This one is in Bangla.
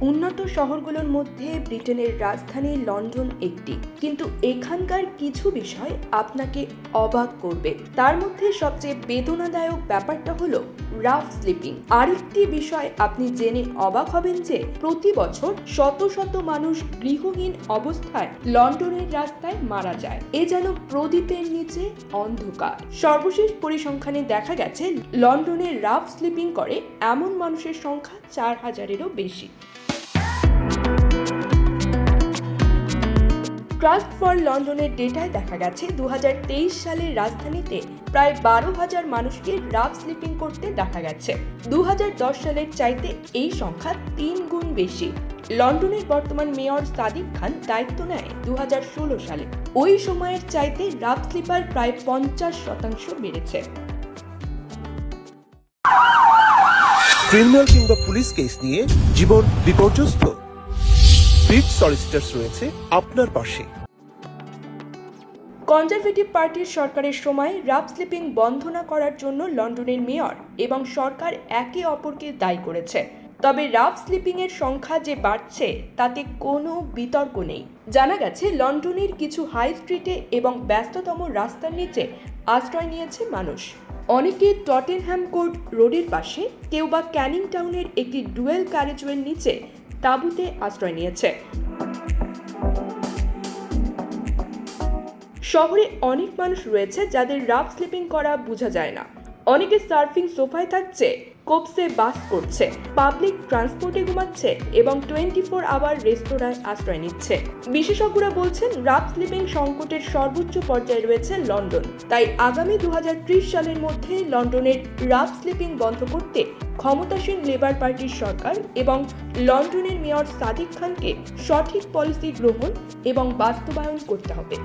উন্নত শহরগুলোর মধ্যে ব্রিটেনের রাজধানী লন্ডন একটি। কিন্তু এখানকার কিছু বিষয় আপনাকে অবাক করবে। তার মধ্যে সবচেয়ে বেদনাদায়ক ব্যাপারটা হলো রাফ স্লিপিং। আরেকটি বিষয় আপনি জেনে অবাক হবেন যে প্রতি বছর শত শত মানুষ গৃহহীন অবস্থায় লন্ডনের রাস্তায় মারা যায়। এ যেন প্রদীপের নিচে অন্ধকার। সর্বশেষ পরিসংখ্যানে দেখা গেছে, লন্ডনে রাফ স্লিপিং করে এমন মানুষের সংখ্যা চার হাজারেরও বেশি। ট্রাস্ট ফর লন্ডনের ডেটায় দেখা গেছে দু সালের রাজধানীতে প্রায় বারো হাজার মানুষকে রাফ স্লিপিং করতে দেখা গেছে। দু সালের চাইতে এই সংখ্যা তিন গুণ বেশি। লন্ডনের বর্তমান মেয়র সাদিক খান দায়িত্ব নেয় দু হাজার ষোলো সালে। ওই সময়ের চাইতে রাফ স্লিপার প্রায় পঞ্চাশ শতাংশ বেড়েছে। ক্রিমিনাল কিংবা পুলিশ কেস নিয়ে জীবন বিপর্যস্ত। ব্রিজ সলিসিটার্স রয়েছে আপনার পাশে। কনজারভেটিভ পার্টির সরকারের সময় রাফ স্লিপিং বন্ধ না করার জন্য লন্ডনের মেয়র এবং সরকার একে অপরকে দায়ী করেছে। তবে রাফ স্লিপিং এর সংখ্যা যে বাড়ছে, তাতে কোনো বিতর্ক নেই। জানা গেছে, লন্ডনের কিছু হাই স্ট্রিটে এবং ব্যস্ততম রাস্তার নিচে আশ্রয় নিয়েছে মানুষ। অনেকে টটেনহ্যাম কোর্ট রোডের পাশে, কেউ বা ক্যানিং টাউনের একটি ডুয়েল ক্যারেজওয়ের নিচে তাঁবুতে আশ্রয় নিয়েছে। শহরে অনেক মানুষ রয়েছে যাদের রাফ স্লিপিং করা বোঝা যায় না। অনেকে সার্ফিং সোফায় থাকছে কোপসে বাস করছে। পাবলিক ট্রান্সপোর্টে ঘুমাচ্ছে এবং টোয়েন্টি ফোর আওয়ার রেস্তোরাঁয় আশ্রয় নিচ্ছে। বিশেষজ্ঞরা বলছেন রাফ স্লিপিং সংকটের সর্বোচ্চ পর্যায়ে রয়েছে লন্ডন। তাই আগামী দু হাজার ত্রিশ সালের মধ্যে লন্ডনের রাফ স্লিপিং বন্ধ করতে ক্ষমতাসীন লেবার পার্টির সরকার এবং লন্ডনের মেয়র সাদিক খানকে সঠিক পলিসি গ্রহণ এবং বাস্তবায়ন করতে হবে।